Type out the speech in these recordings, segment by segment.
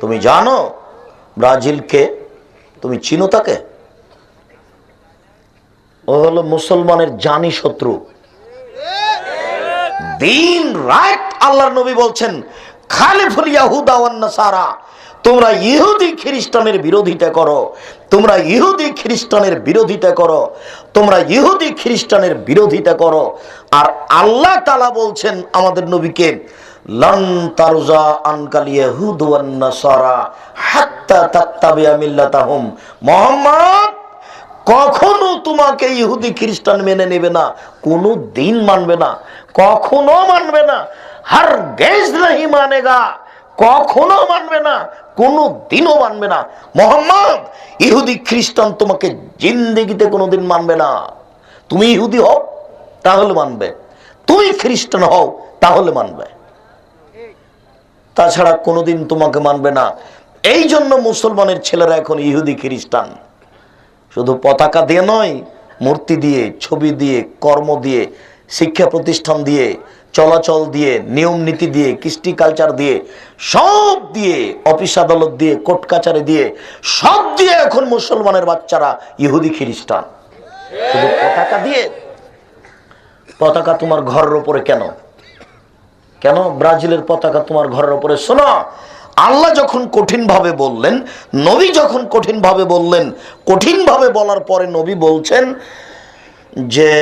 তুমি জানো ব্রাজিলকে? তুমি চিনো তাকে? ও হলো মুসলমানের জানি শত্রু। দিন রাত আল্লাহর নবী বলছেন ওয়ান তোমরা ইহুদি খ্রিস্টানের বিরোধিতা করো, তোমরা ইহুদি খ্রিস্টানের বিরোধিতা করো, তোমরা ইহুদি খ্রিস্টানের বিরোধিতা করো। আর আল্লাহ তালা বলছেন আমাদের নবীকে কখনো তোমাকে ইহুদি খ্রিস্টান মেনে নেবে না, কোনো দিন মানবে না, কখনো মানবে না হার গেজ নাহি মানেগা, কখনো মানবে না, কোনো দিনও মানবে না। মোহাম্মদ, ইহুদি খ্রিস্টান তোমাকে জিন্দেগিতে কোনোদিন মানবে না। তুমি ইহুদি হও, তাহলে মানবে। তুমি খ্রিস্টান হও, তাহলে মানবে। তাছাড়া কোনোদিন তোমাকে মানবে না। এই জন্য মুসলমানের ছেলেরা এখন ইহুদি খ্রিস্টান। শুধু পতাকা দিয়ে নয়, মূর্তি দিয়ে, ছবি দিয়ে, কর্ম দিয়ে, শিক্ষা প্রতিষ্ঠান দিয়ে, চলাচল দিয়ে, নিয়ম নীতি দিয়ে, কৃষ্টি কালচার দিয়ে, সব দিয়ে, অফিস আদালত দিয়ে, কোর্ট কাচারি দিয়ে, সব দিয়ে এখন মুসলমানের বাচ্চারা ইহুদি খ্রিস্টান। শুধু পতাকা দিয়ে, পতাকা তোমার ঘরের উপরে কেন? কেন? ব্রাজিলের পতাকা তোমার ঘরের উপরে শোনো, আল্লাহ যখন কঠিন ভাবে বললেন, নবী যখন কঠিন ভাবে বললেন কঠিন ভাবে বলার পরে নবী বলছেন যে,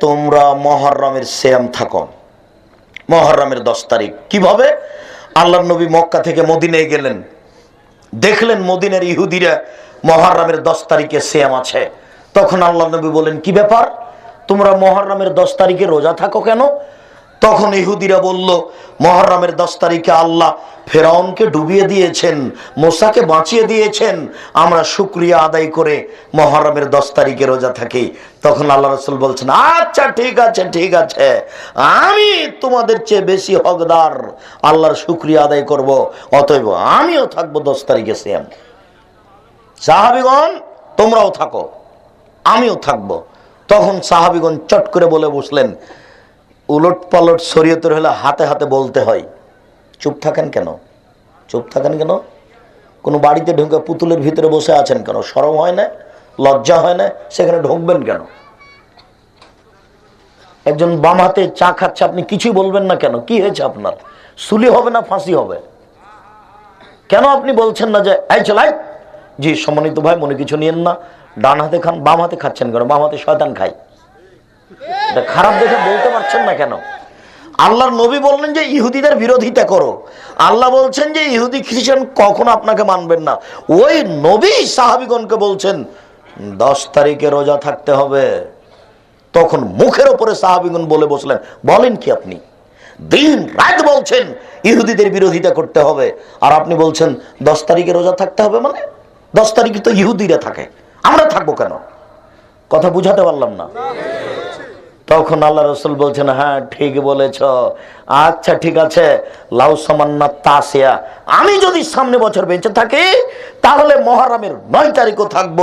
তোমরা মহরমের শ্যাম থাকো। মহরমের দশ তারিখ। কীভাবে? আল্লাহ নবী মক্কা থেকে মদিনায় গেলেন। দেখলেন মদিনের ইহুদিরা মহরমের দশ তারিখে শ্যাম আছে। তখন আল্লাহ নবী বলেন কি ব্যাপার? তোমরা মহরমের দশ তারিখে রোজা থাকো কেন? তখন ইহুদিরা বলল, মহরমের দশ তারিখে আল্লাহ ফেরাউনকে ডুবিয়ে দিয়েছেন, মোসাকে বাঁচিয়ে দিয়েছেন। আমরা শুক্রিয়া আদায় করে মহরমের দশ তারিখে রোজা থাকি। তখন আল্লাহ রসুল বলছেন আচ্ছা ঠিক আছে ঠিক আছে। আমি তোমাদের চেয়ে বেশি হকদার। আল্লাহর শুক্রিয়া আদায় করব। অতএব আমিও থাকব দশ তারিখে সেম সাহাবিগণ, তোমরাও থাকো। আমিও থাকব। তখন সাহাবিগণ চট করে বলে বসলেন উলট পালট শরীয়তের হলে হাতে হাতে বলতে হয়। চুপ থাকেন কেন? চুপ থাকেন কেন? কোনো বাড়িতে ঢুকে পুতুলের ভিতরে বসে আছেন কেন? সরম হয় না? লজ্জা হয় না? সেখানে ঢুকবেন কেন? একজন বাম হাতে চা খাচ্ছে, আপনি কিছুই বলবেন না কেন? কি হয়েছে আপনার? সুলি হবে না ফাঁসি হবে? কেন আপনি বলছেন না যে, এই চলাই জি, সম্মানিত ভাই, মনে কিছু নিয়েন না। ডান হাতে খান, বাম হাতে খাচ্ছেন কেন? বাম হাতে শয়তান খায়। খারাপ দেখে বলতে পারছেন না কেন? আল্লাহর নবী বললেন যে ইহুদিদের বিরোধিতা করো। আল্লাহ বলছেন যে ইহুদি খ্রিস্টান কখনো আপনাকে মানবেন না। ওই নবী সাহাবিগণকে বলছেন, দশ তারিখে রোজা থাকতে হবে। তখন মুখের ওপরে সাহাবিগণ বলে বসলেন, বলেন কি আপনি? দিন রাত বলছেন, ইহুদিদের বিরোধিতা করতে হবে। আর আপনি বলছেন, দশ তারিখে রোজা থাকতে হবে মানে? দশ তারিখে তো ইহুদিরা থাকে। আমরা থাকব কেন? কথা বুঝাতে পারলাম না। তখন আল্লাহ রসুল বলছেন হ্যাঁ ঠিক বলেছ। আচ্ছা ঠিক আছে। লাউ সামান্না তাসিয়া। আমি যদি সামনে বছর বেঁচে থাকি, তাহলে মহারামের নয় তারিখও থাকব।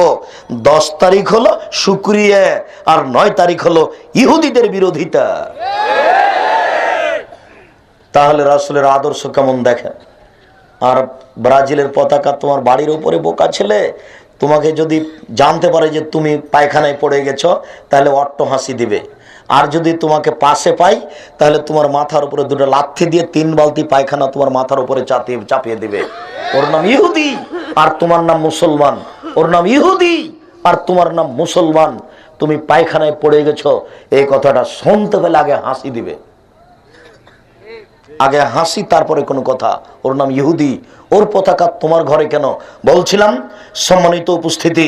দশ তারিখ হলো শুক্রিয়া, আর নয় তারিখ হলো ইহুদিদের বিরোধিতা। তাহলে রাসুলের আদর্শ কেমন দেখেন? আর ব্রাজিলের পতাকা তোমার বাড়ির উপরে বোকা ছেলে? তোমাকে যদি জানতে পারে যে তুমি পায়খানায় পড়ে গেছো, তাহলে অট্ট হাসি দিবে। আর যদি তোমাকে পাশে পাই, তাহলে তোমার মাথার উপরে দুটো লাথি দিয়ে তিন বালতি পায়খানা তোমার মাথার উপরে চাপিয়ে চাপিয়ে দিবে। ওর নাম ইহুদি, আর তোমার নাম মুসলমান। ওর নাম ইহুদি, আর তোমার নাম মুসলমান। তুমি পায়খানায় পড়ে গেছো, এই কথাটা শুনতে পেলে আগে হাসি দিবে। আগে হাসি, তারপরে কোনো কথা। ওর নাম ইহুদি। ওর পতাকা তোমার ঘরে কেন? বলছিলাম, সম্মানিত উপস্থিতি